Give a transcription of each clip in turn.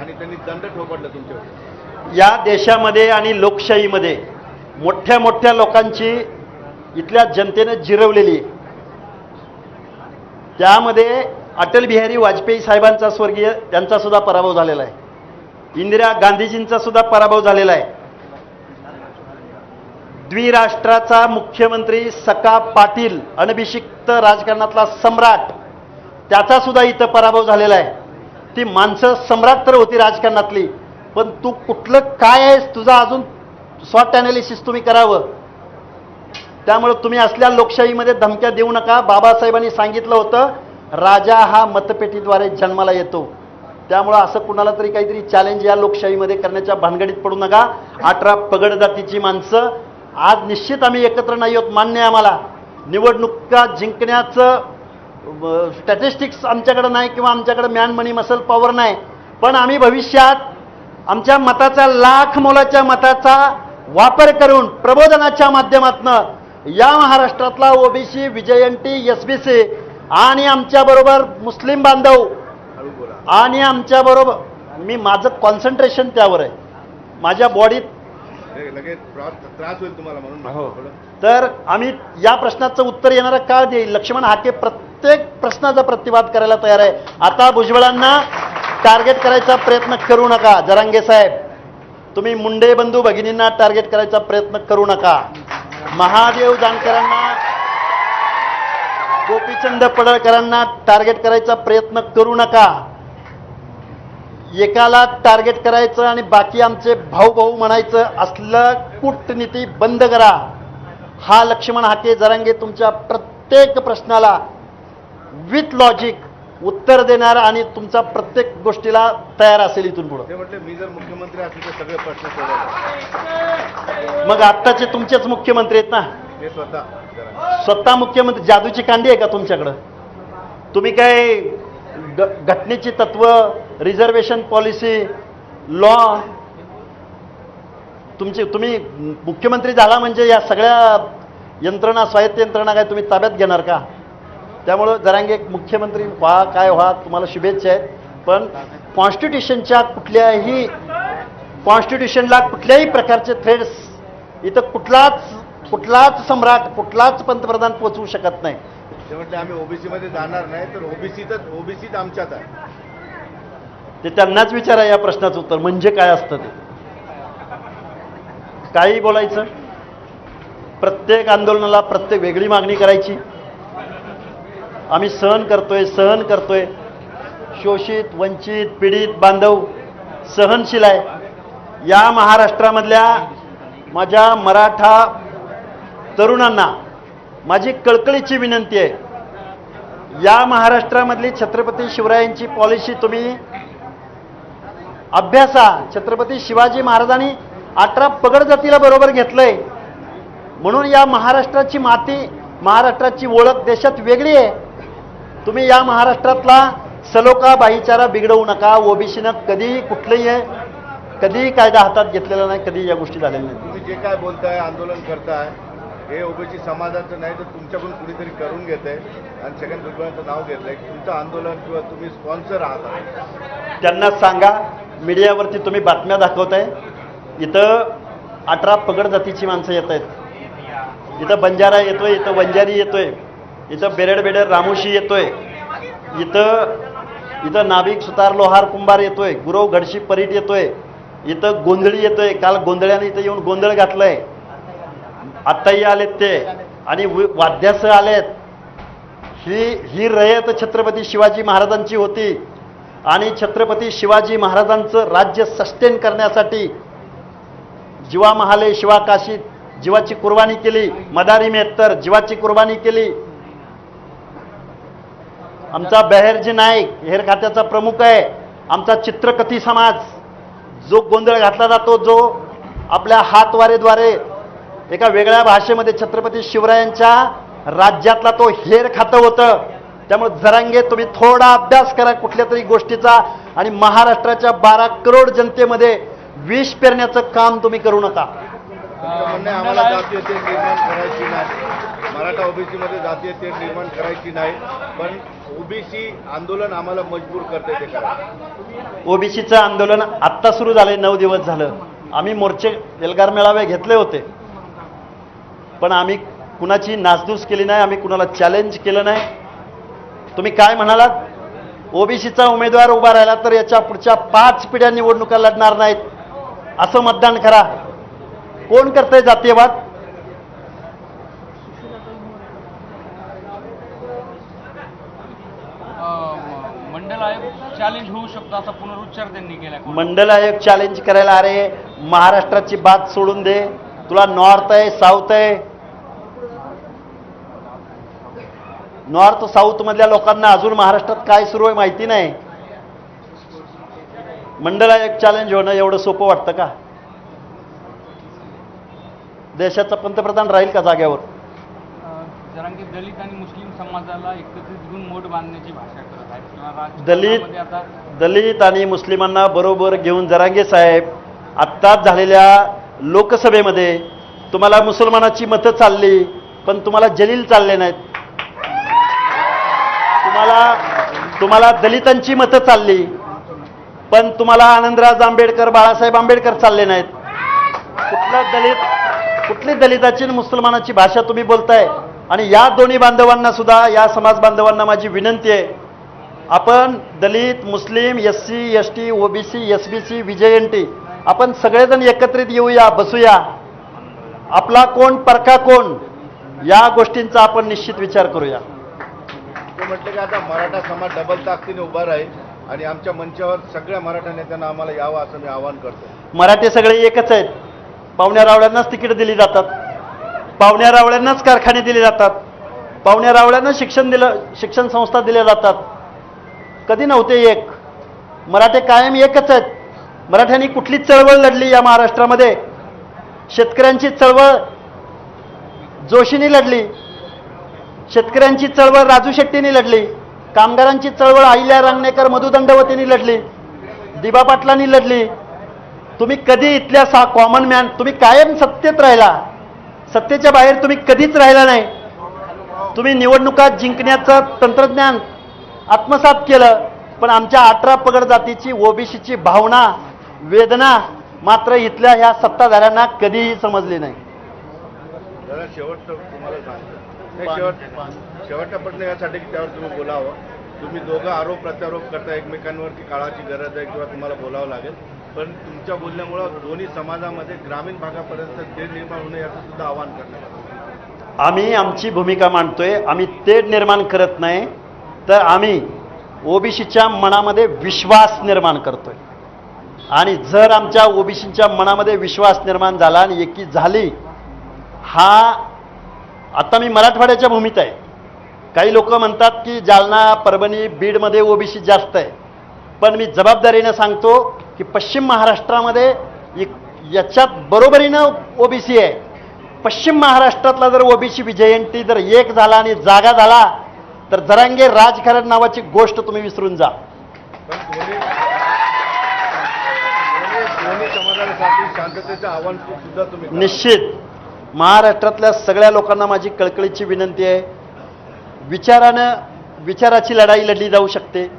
आणि त्यांनी दंड ठोपडला तुमच्यावर. या देशामध्ये आणि लोकशाहीमध्ये मोठ्या मोठ्या लोकांची इथल्या जनतेनं जिरवलेली त्यामध्ये अटल बिहारी वाजपेयी साहेबांचा स्वर्गीय त्यांचा सुद्धा पराभव झालेला आहे. इंदिरा गांधीजींचा सुद्धा पराभव झालेला आहे. द्विराष्ट्राचा मुख्यमंत्री सका पाटील अनभिषिक्त राजकारणातला सम्राट त्याचा सुद्धा इथं पराभव झालेला आहे. ती माणसं सम्राट तर होती राजकारणातली पण तू कुठलं काय आहेस तुझा अजून स्वॉट अनालिसिस तुम्ही करावं. त्यामुळे तुम्ही असल्या लोकशाहीमध्ये धमक्या देऊ नका. बाबासाहेबांनी सांगितलं होतं राजा हा मतपेटीद्वारे जन्माला येतो. त्यामुळं असं कुणाला तरी काहीतरी चॅलेंज या लोकशाहीमध्ये करण्याच्या भानगडीत पडू नका. अठरा पगड जातीची माणसं. आज निश्चित आम्ही एकत्र नाही आहोत मान्य आम्हाला. निवडणुका जिंकण्याचं स्टॅटिस्टिक्स आमच्याकडे नाही किंवा आमच्याकडे मॅन मनी मसल पॉवर नाही. पण आम्ही भविष्यात आमच्या मताचा लाख मोलाच्या मताचा वापर करून प्रबोधनाच्या माध्यमातून या महाराष्ट्रातला ओबीसी विजयंती एस बी सी आणि आमच्याबरोबर मुस्लिम बांधव आणि आमच्याबरोबर मी माझं कॉन्सन्ट्रेशन त्यावर आहे. माझ्या बॉडीत हे लगेच त्रास होईल तुम्हाला म्हणून. हो. तर आम्ही या प्रश्नाचं उत्तर येणारा काळ देईल. लक्ष्मण हाके प्रत्येक प्रश्नाचा प्रतिवाद करायला तयार आहे. आता भुजबळांना टार्गेट करायचा प्रयत्न करू नका जरांगे साहेब. तुम्ही मुंडे बंधू भगिनींना टार्गेट करायचा प्रयत्न करू नका. महादेव जानकरांना गोपीचंद पडळकरांना टार्गेट करायचा प्रयत्न करू नका. एकाला टार्गेट करायचं आणि बाकी आमचे भाऊ भाऊ म्हणायचं असलं कूटनीती बंद करा. हा लक्ष्मण हाके जरांगे तुमच्या प्रत्येक प्रश्नाला विथ लॉजिक उत्तर देणार आणि तुमचा प्रत्येक गोष्टीला तयार असेल इथून पुढं. म्हटले मी जर मुख्यमंत्री असले तर सगळे प्रश्न सोडवले. मग आत्ताचे तुमचेच मुख्यमंत्री आहेत ना? स्वतः. स्वतः मुख्यमंत्री. जादूची कांडी आहे का तुमच्याकडं? तुम्ही काय घटनेची तत्व रिझर्वेशन पॉलिसी लॉ तुमची तुम्ही मुख्यमंत्री झाला म्हणजे या सगळ्या यंत्रणा स्वायत्त यंत्रणा काय तुम्ही ताब्यात घेणार का? त्यामुळं जरांगे एक मुख्यमंत्री व्हा काय व्हा तुम्हाला शुभेच्छा आहेत. पण कॉन्स्टिट्यूशनच्या कुठल्याही कॉन्स्टिट्यूशनला कुठल्याही प्रकारचे थ्रेड्स इथं कुठलाच कुठलाच सम्राट कुठलाच पंतप्रधान पोचवू शकत नाही. म्हटले आम्ही ओबीसी मध्ये जाणार नाही तर ओबीसीतच ओबीसीच आमच्यात आहे. ते त्यांनाच विचारा या प्रश्नाचं उत्तर म्हणजे काय असतं ते? काही बोलायचं? प्रत्येक आंदोलनाला प्रत्येक वेगळी मागणी करायची. आम्ही सहन करतोय सहन करतोय. शोषित वंचित पीडित बांधव सहनशील आहे. या महाराष्ट्रामधल्या माझ्या मराठा तरुणांना माझी कळकळीची विनंती आहे. या महाराष्ट्रामधली छत्रपती शिवरायांची पॉलिसी तुम्ही अभ्यासा. छत्रपती शिवाजी महाराजांनी अठरा पगड जातीला बरोबर घेतलंय. म्हणून या महाराष्ट्राची माती महाराष्ट्राची ओळख देशात वेगळी आहे. तुम्ही या महाराष्ट्रातला सलोखा भाईचारा बिघडवू नका. ओबीसीनं कधी कुठलंही आहे कधीही कायदा हातात घेतलेला नाही कधी या गोष्टी झालेल्या नाही तुम्ही जे काय बोलताय आंदोलन करताय हे ओबीसी समाजाचं नाही तर तुमच्याकडून कुणीतरी करून घेत आहे आणि सेकंड भुजबळांचं नाव घेतलंय. तुमचं आंदोलन किंवा तुम्ही स्पॉन्सर आहात त्यांना सांगा मीडियावरती तुम्ही बातम्या दाखवताय. इथं अठरा पगड जातीची माणसं येत आहेत. इथं बंजारा येतोय इथं वंजारी येतोय. इथं बेरड बेडर रामोशी येतोय. इथं इथं नाभिक सुतार लोहार कुंभार येतोय. गुरव घडशी परीट येतोय. इथं गोंधळी येतोय. काल गोंधळ्याने इथं येऊन गोंधळ घातलंय. आत्ताही आलेत ते. आणि व- आलेत. ही ही रयत छत्रपती शिवाजी महाराजांची होती. आणि छत्रपती शिवाजी महाराजांचं राज्य सस्टेन करण्यासाठी जीवा महाले शिवा काशीत जीवाची कुर्बानी केली. मदारी मेहत्तर जीवाची कुर्बानी केली. आमचा बहेरजी नाईक हेर खात्याचा प्रमुख आहे. आमचा चित्रकथी समाज जो गोंधळ घातला जातो जो आपल्या हातवारेद्वारे एका वेगळ्या भाषेमध्ये छत्रपती शिवरायांच्या राज्यातला तो हेर खातं होतं. त्यामुळे जरांगे तुम्ही थोडा अभ्यास करा कुठल्या तरी गोष्टीचा आणि महाराष्ट्राच्या बारा करोड जनतेमध्ये विष पेरण्याचं काम तुम्ही करू नका. म्हणणं आहे, आम्हाला जातीय तेढ निर्माण करायची नाही. मराठा ओबीसी मध्ये जातीय तेढ निर्माण करायची नाही पण ओबीसी आंदोलन आम्हाला मजबूर करते ते करा. ओबीसीचं आंदोलन आत्ता सुरू झालंय नऊ दिवस झालं. आम्ही मोर्चे एल्गार मेळावे घेतले होते. पण आम्ही कुणाची नासधूस केली नाही आम्ही कुणाला चॅलेंज केलं नाही. तुम्ही काय म्हणालात? ओबीसीचा उमेदवार उभा राहिला तर याच्या पुढच्या पाच पिढ्या निवडणुका लढणार नाहीत. असं मतदान करा. कोण करतंय जातीयवाद? मंडल आयोग चॅलेंज होऊ शकतो. असा पुनरुच्चार त्यांनी केला. मंडल आयोग चॅलेंज करायला अरे महाराष्ट्राची बात सोडून दे. तुला नॉर्थ आहे साऊथ आहे. नॉर्थ साऊथ मधल्या लोकांना अजून महाराष्ट्रात काय सुरू आहे माहिती नाही. मंडल आयोग चॅलेंज होणं एवढं सोपं वाटतं का? देशाचा पंतप्रधान राहील का जाग्यावर दलित आणि मुस्लिम समाजाला एकत्रित घेऊन मोठ बांधण्याची भाषा करत आहेत. किंवा दलित दलित आणि मुस्लिमांना बरोबर घेऊन जरांगे साहेब आत्ताच झालेल्या लोकसभेमध्ये तुम्हाला मुसलमानाची मतं चालली पण तुम्हाला जलील चालले नाहीत. तुम्हाला तुम्हाला दलितांची मतं चालली पण तुम्हाला आनंदराज आंबेडकर बाळासाहेब आंबेडकर चालले नाहीत. कुठला दलित कुठली दलिताची आणि मुसलमानाची भाषा तुम्ही बोलताय? आणि या दोन्ही बांधवांना सुद्धा या समाज बांधवांना माझी विनंती आहे. आपण दलित मुस्लिम S C S T OBC S B C VJ N T आपण सगळेजण एकत्रित येऊया बसूया. आपला कोण परका कोण या गोष्टींचा आपण निश्चित विचार करूया. म्हटलं की आता मराठा समाज डबल ताकदीने उभा राहील आणि आमच्या मंचावर सगळ्या मराठा नेत्यांना आम्हाला यावं असं मी आवाहन करतो. मराठी सगळे एकच आहेत. पाहुण्या रावळ्यांनाच तिकीट दिली जातात. पाहुण्या रावळ्यांनाच कारखाने दिले जातात. पाहुण्या रावळ्यांना शिक्षण दिलं शिक्षण संस्था दिल्या जातात. कधी नव्हते एक. मराठे कायम एकच आहेत. मराठ्यांनी कुठली चळवळ लढली या महाराष्ट्रामध्ये. शेतकऱ्यांची चळवळ जोशीने लढली. शेतकऱ्यांची चळवळ राजू शेट्टीने लढली. कामगारांची चळवळ अहिल्या रांगणेकर मधुदंडवतीने लढली. दिबा पाटलांनी लढली. तुम्ही कधी इथल्या सा कॉमन मॅन तुम्ही कायम सत्तेत राहिला. सत्तेच्या बाहेर तुम्ही कधीच राहिला नाही. तुम्ही निवडणुका जिंकण्याचं तंत्रज्ञान आत्मसात केलं पण आमच्या अठरा पगड जातीची ओबीसीची भावना वेदना मात्र इथल्या ह्या सत्ताधाऱ्यांना कधीही समजली नाही. शेवटच्या प्रश्न यासाठी की त्यावर तुम्ही बोलावं. तुम्ही दोघं आरोप प्रत्यारोप करता एकमेकांवर की काळाची गरज आहे किंवा तुम्हाला बोलावं लागेल. पण तुमच्या बोलण्यामुळं दोन्ही समाजामध्ये ग्रामीण भागापर्यंत तेढ निर्माण होणं याचं सुद्धा आवाहन करण्यात आम्ही आमची भूमिका मांडतोय. आम्ही तेढ निर्माण करत नाही तर आम्ही ओबीसीच्या मनामध्ये विश्वास निर्माण करतोय. आणि जर आमच्या ओबीसीच्या मनामध्ये विश्वास निर्माण झाला आणि एकी झाली हा आता मी मराठवाड्याच्या भूमीत आहे. काही लोक म्हणतात की जालना परभणी बीडमध्ये ओबीसी जास्त आहे. पण मी जबाबदारीनं सांगतो की पश्चिम महाराष्ट्रामध्ये एक- याच्यात बरोबरीनं ओबीसी आहे. पश्चिम महाराष्ट्रातला जर ओबीसी विजयंती जर एक झाला आणि जागा झाला तर जरांगे राजकारण नावाची गोष्ट तुम्ही विसरून जा. निश्चित. महाराष्ट्रातल्या सगळ्या लोकांना माझी कळकळीची विनंती आहे. विचारानं विचाराची लढाई लढली जाऊ शकते.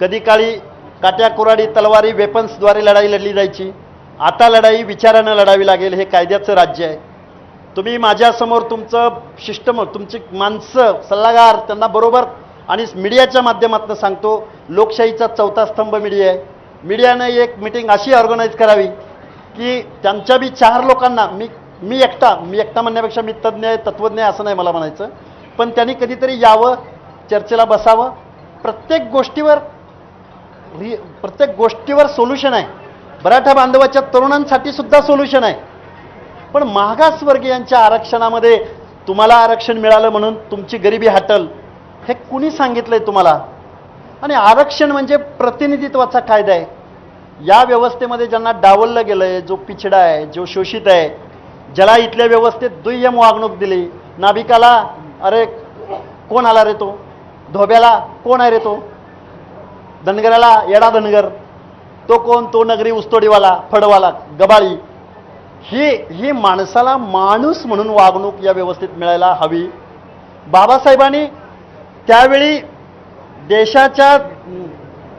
कधी काळी काट्या कुराडी तलवारी वेपन्सद्वारे लढाई लढली जायची. आता लढाई विचारानं लढावी लागेल हे कायद्याचं राज्य आहे. तुम्ही माझ्यासमोर तुमचं शिष्टम तुमची माणसं सल्लागार त्यांना बरोबर आणि मीडियाच्या माध्यमातून सांगतो लोकशाहीचा चौथा स्तंभ मीडिया आहे. मीडियानं एक मिटिंग अशी ऑर्गनाईज करावी की त्यांच्या बी चार लोकांना मी मी एकटा मी एकटा म्हणण्यापेक्षा मी तज्ज्ञ आहे तत्त्वज्ञ आहे असं नाही मला म्हणायचं. पण त्यांनी कधीतरी यावं चर्चेला बसावं. प्रत्येक गोष्टीवर रि प्रत्येक गोष्टीवर सोल्युशन आहे. मराठा बांधवाच्या तरुणांसाठी सुद्धा सोल्युशन आहे. पण मागासवर्गीयांच्या आरक्षणामध्ये तुम्हाला आरक्षण मिळालं म्हणून तुमची गरिबी हटल हे कुणी सांगितलंय तुम्हाला? आणि आरक्षण म्हणजे प्रतिनिधित्वाचा कायदा आहे. या व्यवस्थेमध्ये ज्यांना डावललं गेलं आहे जो पिछडा आहे जो शोषित आहे ज्याला इथल्या व्यवस्थेत दुय्यम वागणूक दिली नाभिकाला अरे कोण आला रे तो? धोब्याला कोण आहे रे तो? धनगराला येडा धनगर. तो कोण? तो नगरी उस्तोडीवाला फडवाला गबाळी. ही ही माणसाला माणूस म्हणून वागणूक या व्यवस्थेत मिळायला हवी. बाबासाहेबांनी त्यावेळी देशाच्या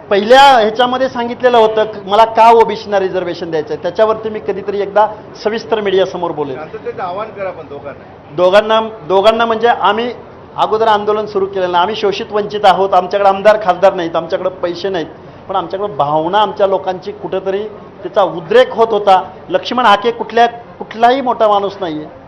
पहिल्या ह्याच्यामध्ये सांगितलेलं होतं मला का ओबीसीना रिझर्वेशन द्यायचं आहे? त्याच्यावरती मी कधीतरी एकदा सविस्तर मीडियासमोर बोलेन आवाहन करा पण दोघांना. दोघांना दोघांना म्हणजे आम्ही अगोदर आंदोलन सुरू केलेलं नाही. आम्ही शोषित वंचित आहोत. आमच्याकडे आमदार खासदार नाहीत. आमच्याकडे पैसे नाहीत. पण आमच्याकडे भावना आमच्या लोकांची कुठंतरी त्याचा उद्रेक होत होता. लक्ष्मण हाके कुठल्या कुठलाही मोठा माणूस नाही आहे